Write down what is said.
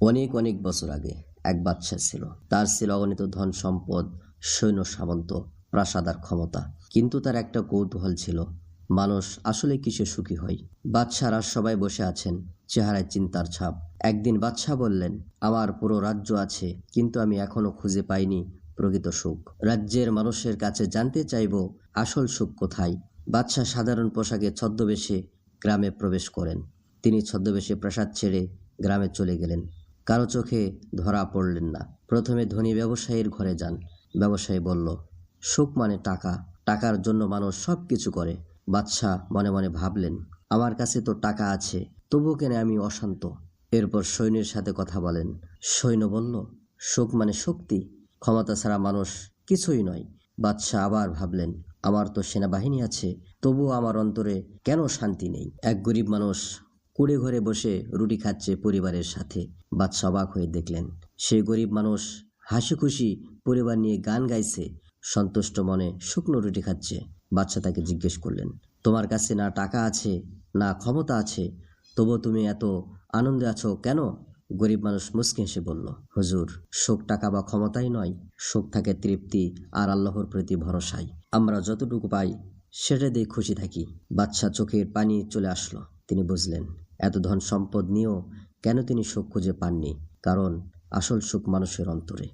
অনেক অনেক বছর আগে এক বাদশা ছিল। তার ছিল অগণিত ধন সম্পদ, সৈন্য সামন্ত প্রাসাদ আর ক্ষমতা। কিন্তু তার একটা কৌতূহল ছিল, মানুষ আসলে কিসে সুখী হয়? বাদশারা সবাই বসে আছেন, চেহারায় চিন্তার ছাপ। একদিন বাদশাহ বললেন, আমার পুরো রাজ্য আছে, কিন্তু আমি এখনও খুঁজে পাইনি প্রকৃত সুখ। রাজ্যের মানুষের কাছে জানতে চাইব, আসল সুখ কোথায়? বাদশাহ সাধারণ পোশাকে ছদ্মবেশে গ্রামে প্রবেশ করেন। তিনি ছদ্মবেশে প্রাসাদ ছেড়ে গ্রামে চলে গেলেন। কারও চোখে ধরা পড়লেন না। প্রথমে ধনী ব্যবসায়ীর ঘরে যান। ব্যবসায়ী বলল, সুখ মানে টাকা। টাকার জন্য মানুষ সব কিছু করে। বাদশাহ মনে মনে ভাবলেন, আমার কাছে তো টাকা আছে তবু কেন আমি অশান্ত? এরপর সৈন্যের সাথে কথা বলেন। সৈন্য বলল, সুখ মানে শক্তি। ক্ষমতা ছাড়া মানুষ কিছুই নয়। বাদশাহ আবার ভাবলেন, আমার তো সেনাবাহিনী আছে, তবুও আমার অন্তরে কেন শান্তি নেই? এক গরিব মানুষ কুড়ে ঘরে বসে রুটি খাচ্ছে পরিবারের সাথে। বাদশাহ অবাক হয়ে দেখলেন সেই গরিব মানুষ হাসি খুশি পরিবার নিয়ে গান গাইছে, সন্তুষ্ট মনে শুকনো রুটি খাচ্ছে। বাচ্চা তাকে জিজ্ঞেস করলেন, তোমার কাছে না টাকা আছে, না ক্ষমতা আছে তবু তুমি এত আনন্দে আছো কেন? গরিব মানুষ মুসকে হেসে বলল, হুজুর, শোক টাকা বা ক্ষমতাই নয়, শোক থাকে তৃপ্তি আর আল্লাহর প্রতি ভরসায় আমরা যতটুকু পাই সেটা দিয়ে খুশি থাকি। বাচ্চা চোখের পানি চলে আসলো। তিনি বুঝলেন এত ধন সম্পদ নিয়েও কেন তিনি সুখ খুঁজে পাননি? কারণ আসল সুখ মানুষের অন্তরে।